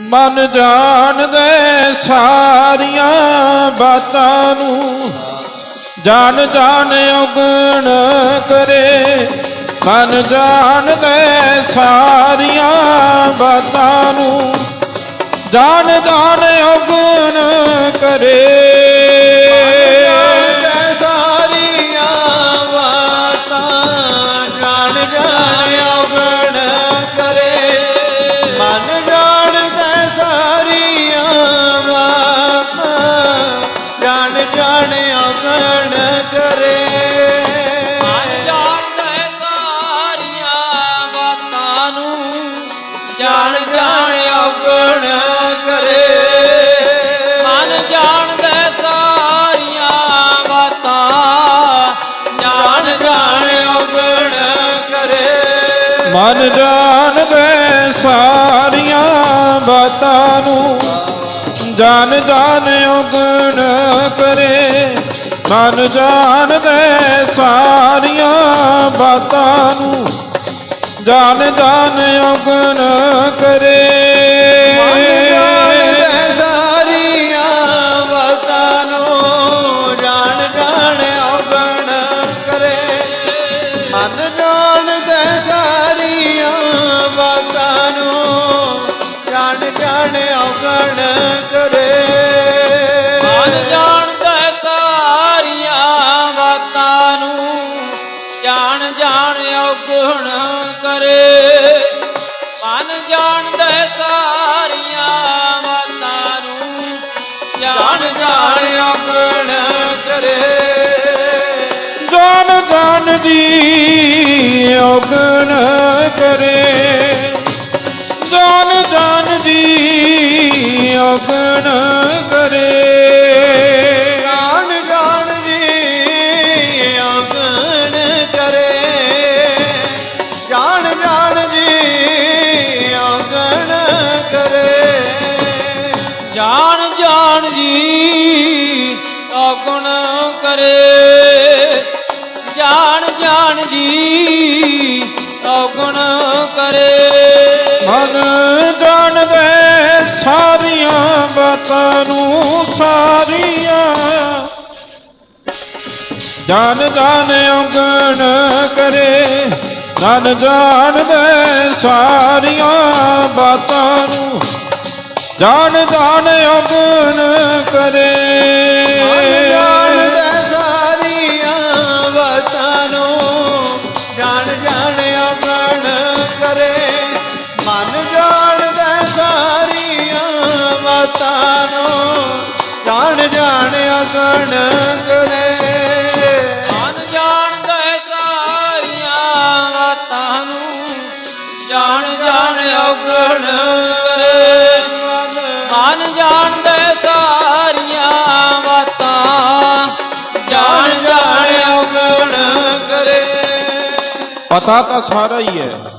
ਮਨ ਜਾਣਦੇ ਸਾਰੀਆਂ ਬਾਤਾਂ ਨੂੰ ਜਾਣ ਜਾਣ ਉਗਣ ਕਰੇ। ਮਨ ਜਾਣਦੇ ਸਾਰੀਆਂ ਬਾਤਾਂ ਨੂੰ ਜਾਣ ਜਾਣ ਉਗਣ ਕਰੇ। ਮਨ ਜਾਣਦੇ ਸਾਰੀਆਂ ਬਾਤਾਂ ਨੂੰ। ਜਾਣ ਜਾਣ ਉਗਣ ਕਰੇ। ਮਨ ਜਾਣਦੇ ਸਾਰੀਆਂ ਬਾਤਾਂ ਨੂੰ। ਜਾਣ ਜਾਣ ਉਗਣ ਕਰੇ। ਮਨ ਜਾਣਦਾ ਜਾਣ ਜਾਣ ਔਗੁਣ ਕਰੇ। ਮਨ ਜਾਣਦਾ ਸਾਰੀਆਂ ਬਾਤਾਂ ਨੂੰ। ਜਾਣ ਜਾਣ ਔਗਣ ਕਰੇ। ਜਾਨ ਜਾਨ ਜੀ ਉਗਣ ਕਰੇ। ਜਾਨ ਜਾਣ ਜੀ ਉਗਣ ਜਾਣ ਜਾਣ ਜੀ ਔਗੁਣ ਕਰੇ। ਜਾਣ ਜਾਣ ਜੀ ਔਗੁਣ ਕਰੇ। ਮਨ ਜਾਣਦੇ ਸਾਰੀਆਂ ਬਾਤਾਂ ਨੂੰ ਸਾਰੀਆਂ। ਜਾਣ ਜਾਣ ਉਗਣ ਕਰੇ। ਜਾਣ ਜਾਣਦੇ ਸਾਰੀਆਂ ਬਾਤਾਂ ਨੂੰ। ਜਾਣ ਜਾਣ ਕਰੇ। ਮਨ ਜਾਣਦਾ ਸਾਰੀਆਂ ਨੂੰ ਜਾਣ ਜਾਣ ਔਗਣ ਕਰੇ। ਮਨ ਜਾਣਦਾ ਸਾਰੀਆਂ ਬਾਤਾਂ ਜਾਣ ਜਾਣ ਆਗਣ ਕਰੇ। ਪਤਾ ਤਾਂ ਸਾਰਾ ਹੀ ਹੈ।